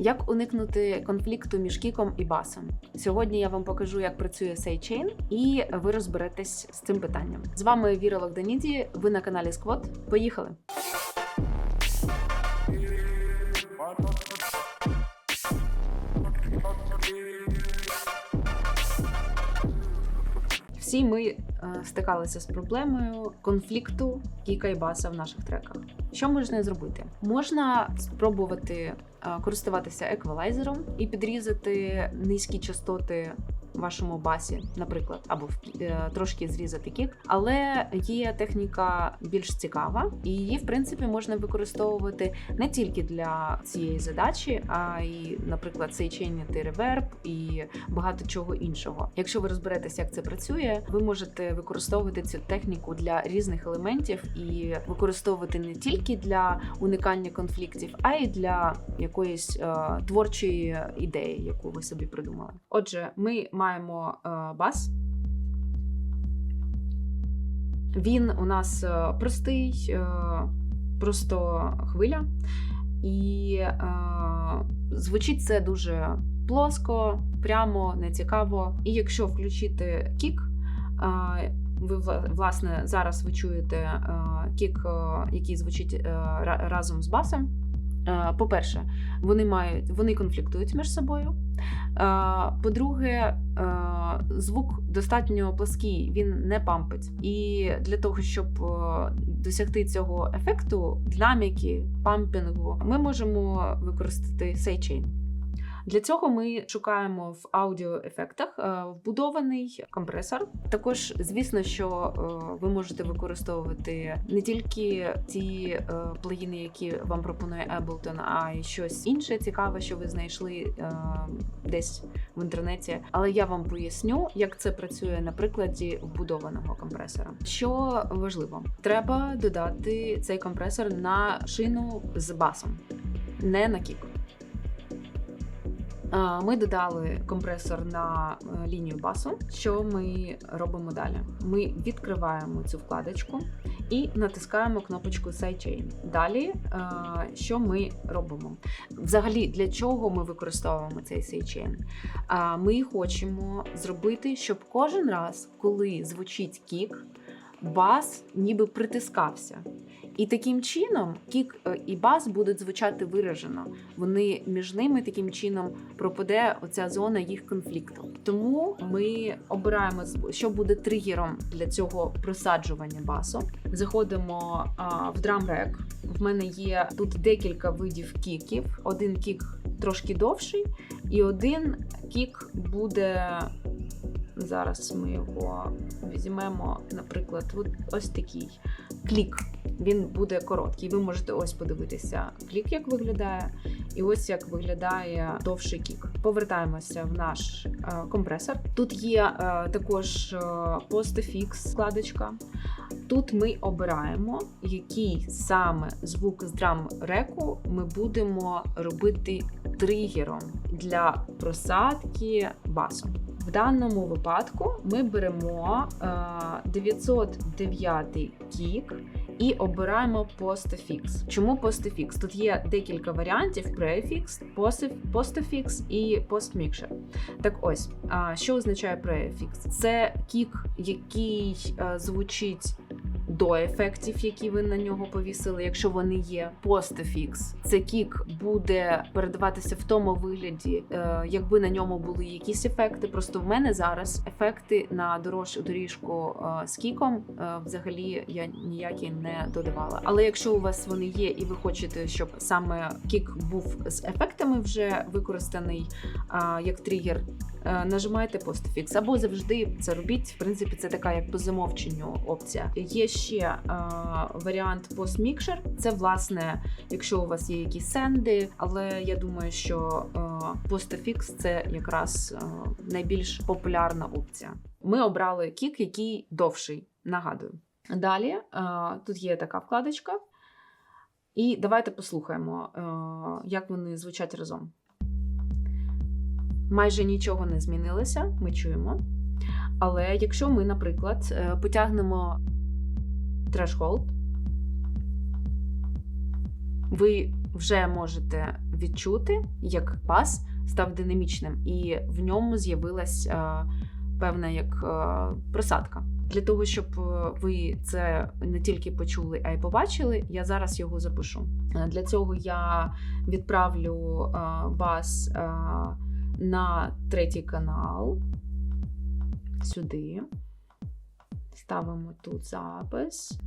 Як уникнути конфлікту між кіком і басом? Сьогодні я вам покажу, як працює Сейчейн, і ви розберетесь з цим питанням. З вами Віра Логданіді. Ви на каналі Сквот. Поїхали! Всі ми е, стикалися з проблемою конфлікту кіка і баса в наших треках. Що можна зробити? Можна спробувати користуватися еквалайзером і підрізати низькі частоти вашому басі, наприклад, або в е, трошки зрізати кік. Але є техніка більш цікава, і її в принципі можна використовувати не тільки для цієї задачі, а й, наприклад, сейчейнити реверб і багато чого іншого. Якщо ви розберетеся, як це працює, ви можете використовувати цю техніку для різних елементів і використовувати не тільки для уникання конфліктів, а й для якоїсь е, творчої ідеї, яку ви собі придумали. Отже, ми маємо е, бас. Він у нас е, простий, е, просто хвиля, і звучить це дуже плоско, прямо, нецікаво. І якщо включити кік, ви власне зараз ви чуєте кік, який звучить разом з басом. Е, По-перше, вони мають вони конфліктують між собою. Е, По-друге, е, звук достатньо плоский, він не пампить. І для того, щоб досягти цього ефекту, динаміки, пампінгу, ми можемо використати сейчейн. Для цього ми шукаємо в аудіоефектах е, вбудований компресор. Також, звісно, що е, ви можете використовувати не тільки ті е, плагіни, які вам пропонує Ableton, а й щось інше цікаве, що ви знайшли десь в інтернеті. Але я вам поясню, як це працює на прикладі вбудованого компресора. Що важливо, треба додати цей компресор на шину з басом, не на кік. А, Ми додали компресор на е, лінію басу. Що ми робимо далі? Ми відкриваємо цю вкладочку і натискаємо кнопочку Sidechain. Далі, е, що ми робимо? Взагалі, для чого ми використовуємо цей Sidechain? Ми хочемо зробити, щоб кожен раз, коли звучить кік, бас ніби притискався. І таким чином кік е, і бас будуть звучати виражено. Вони між ними таким чином пропаде оця зона їх конфлікту. Тому ми обираємо що буде тригером для цього просаджування басу. Заходимо а, в Rack. В мене є тут декілька видів кіків. Один кік трошки довший, і один кік буде. Зараз ми його візьмемо, наприклад, ось такий клік. Він буде короткий. Ви можете ось подивитися клік, як виглядає, і ось як виглядає довший кік. Повертаємося в наш е, компресор. Тут є е, також е, PostFX складочка. Тут ми обираємо, який саме звук з драм-реку ми будемо робити тригером для просадки басу. В даному випадку ми беремо е, 909 кік і обираємо PostFix. Чому PostFix? Тут є декілька варіантів: префікс, PostFix і постмікшер. Так ось, що означає префікс? Це кік, який е, звучить до ефектів, які ви на нього повісили, якщо вони є постфікс. Це кік буде передаватися в тому вигляді, е, якби на ньому були якісь ефекти. Просто в мене зараз ефекти на дорож, доріжку е, з кіком е, взагалі я ніякі не додавала. Але якщо у вас вони є, і ви хочете, щоб саме кік був з ефектами вже використаний як тригер. Е, Нажимаєте постфікс або завжди це робіть. В принципі, це така як по замовченню опція. Є ще е, варіант постмікшер. Це власне, якщо у вас є якісь сенди, але я думаю, що е, постфікс це якраз найбільш популярна опція. Ми обрали кік, який довший. Нагадую. Далі тут є така вкладочка. І давайте послухаємо, як вони звучать разом. Майже нічого не змінилося, ми чуємо. Але якщо ми, наприклад, е, потягнемо threshold, ви вже можете відчути, як бас став динамічним, і в ньому з'явилась е, певна як е, просадка. Для того, щоб ви це не тільки почули, а й побачили, я зараз його запишу. Для цього я відправлю е, на третій канал сюди. Ставимо тут запис.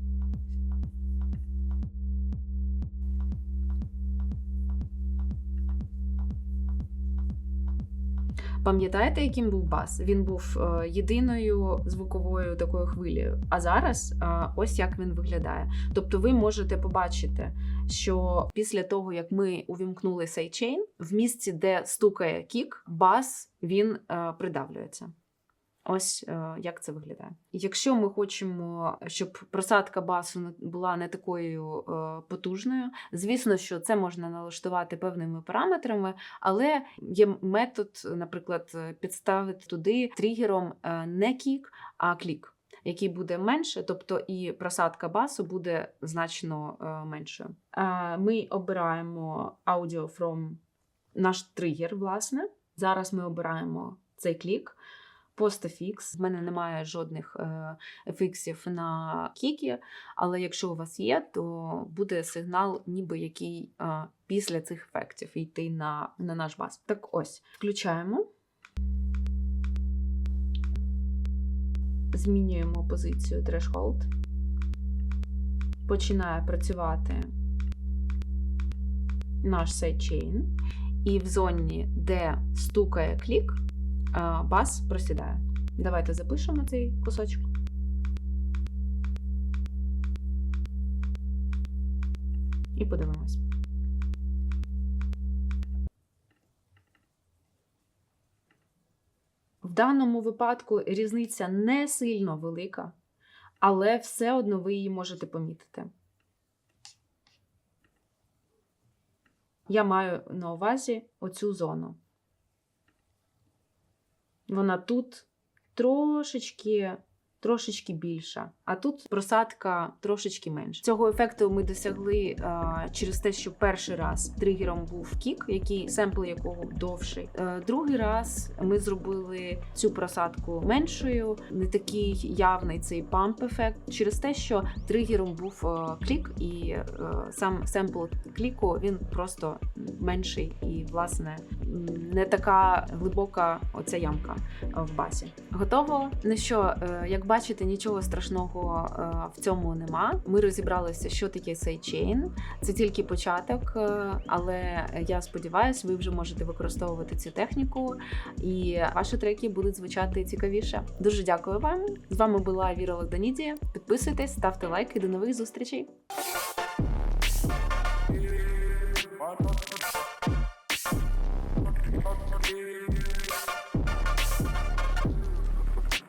Пам'ятаєте, яким був бас? Він був е, єдиною звуковою такою хвилею. А зараз е, ось як він виглядає. Тобто, ви можете побачити, що після того, як ми увімкнули сайчейн, в місці, де стукає кік, бас він е, придавлюється. Ось е, як це виглядає. Якщо ми хочемо, щоб просадка басу була не такою е, потужною, звісно, що це можна налаштувати певними параметрами, але є метод, наприклад, підставити туди тригером е, не кік, а клік. Який буде менше, тобто і просадка басу буде значно е, меншою. Е, Ми обираємо Audio from наш тригер, власне. Зараз ми обираємо цей клік. Постафікс. В мене немає жодних ефіксів на кікі, але якщо у вас є, то буде сигнал, ніби який е, після цих ефектів йти на, на наш бас. Так ось, включаємо. Змінюємо позицію threshold. Починає працювати наш сайдчейн. І в зоні, де стукає клік, бас просідає. Давайте запишемо цей кусочок. І подивимось. В даному випадку різниця не сильно велика, але все одно ви її можете помітити. Я маю на увазі оцю зону. Вона тут трошечки, трошечки більша, а тут просадка трошечки менша. Цього ефекту ми досягли а, через те, що перший раз тригером був кік, який семпл якого довший. Е, другий раз ми зробили цю просадку меншою, не такий явний цей памп ефект, через те, що тригером був е, клік, і е, сам семпл кліку він просто менший і, власне, не така глибока оця ямка в басі. Готово? Ну що, е, як бачите, нічого страшного е, в цьому нема. Ми розібралися, що таке сайдчейн. Це тільки початок, е, але я сподіваюся, ви вже можете використовувати цю техніку, і ваші треки будуть звучати цікавіше. Дуже дякую вам. З вами була Віра Логданідія. Підписуйтесь, ставте лайки. До нових зустрічей.